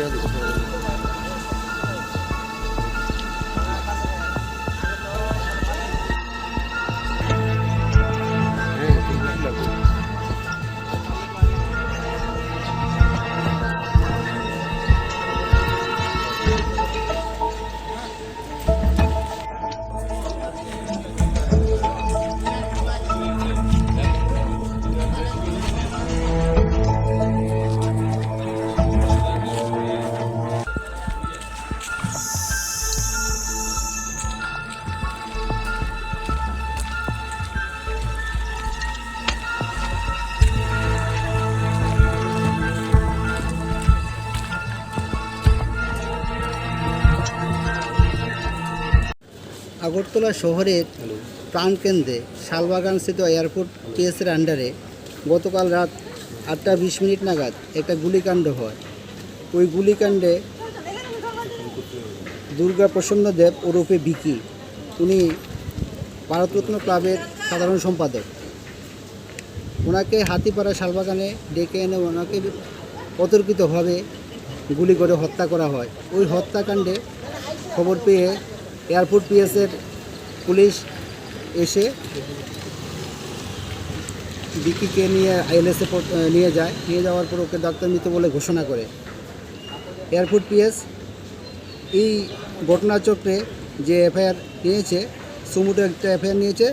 yang. Agartala শহরের প্রাণকেন্দ্রে শালবাগান স্থিত airport টিএসের আন্ডারে গতকাল রাত আটটা বিশ মিনিট নাগাদ একটা গুলিকাণ্ড হয়। ওই গুলিকাণ্ডে দুর্গা প্রসন্ন দেব ওরফে বিকি উনি ভারতরত্ন ক্লাবের সাধারণ সম্পাদক। ওনাকে হাতিপাড়া শালবাগানে ডেকে এনে ওনাকে অতর্কিতভাবে গুলি করে হত্যা করা হয়। ওই হত্যাকাণ্ডে খবর পেয়ে এয়ারপোর্ট পিএসের পুলিশ এসে বিকিকে নিয়ে আইএলএসে নিয়ে যায়। নিয়ে যাওয়ার পর ওকে ডাক্তার মৃত বলে ঘোষণা করে। এয়ারপোর্ট পিএস এই ঘটনাচক্রে যে এফআইআর নিয়েছে সুমুটো একটা এফআইআর নিয়েছে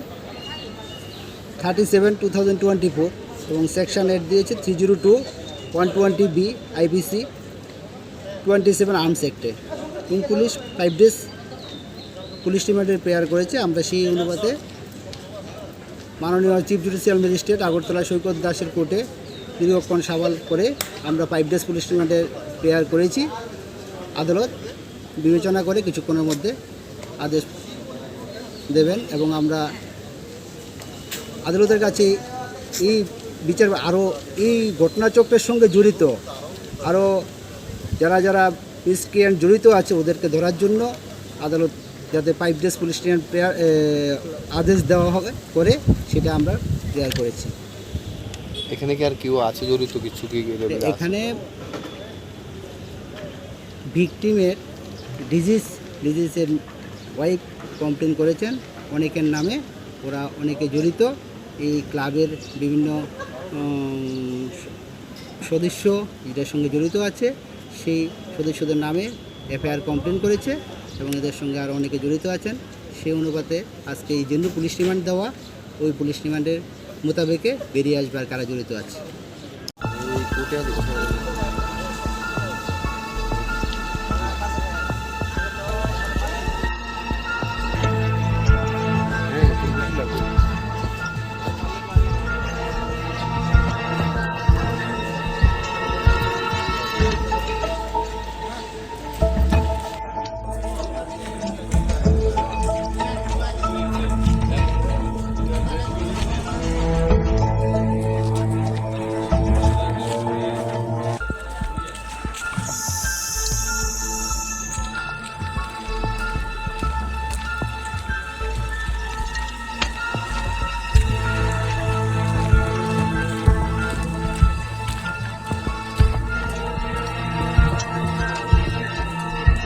thirty seven two thousand twenty four এবং সেকশন এইট দিয়েছে three zero two one twenty B IPC twenty seven arms অ্যাক্টে police five days police রিমান্ডের প্রেয়ার করেছে। আমরা সেই অনুপাতে মাননীয় chief judicial magistrate Agartala Saikat দাসের কোর্টে দীর্ঘক্ষণ সওয়াল করে আমরা ফাইভ ডেজ পুলিশ রিমান্ডের প্রেয়ার করেছি। আদালত বিবেচনা করে কিছুক্ষণের মধ্যে আদেশ দেবেন এবং আমরা আদালতের কাছে এই বিচার আরও এই ঘটনাচক্রের সঙ্গে জড়িত আরও যারা যারা মিসক্রিয়ান জড়িত আছে ওদেরকে ধরার জন্য আদালত যাতে five dress police station prayer আদেশ দেওয়া হবে করে সেটা আমরা প্রেয়ার করেছি। এখানে কি আর কেউ আছে জড়িত কিছু কি এখানে ভিকটিমের ডিজিজ ডিজিজের ওয়াইফ কমপ্লেন করেছেন। অনেকের নামে ওরা অনেকে জড়িত। এই ক্লাবের বিভিন্ন সদস্য এটার সঙ্গে জড়িত আছে। সেই সদস্যদের নামে এফআইআর কমপ্লেন করেছে। এবং এদের সঙ্গে আরও অনেকে জড়িত আছেন। সেই অনুপাতে আজকে এই জন্য পুলিশ রিমান্ড দেওয়া, ওই পুলিশ রিমান্ডের মোতাবেকে বেরিয়ে আসবে আর কারা জড়িত আছে।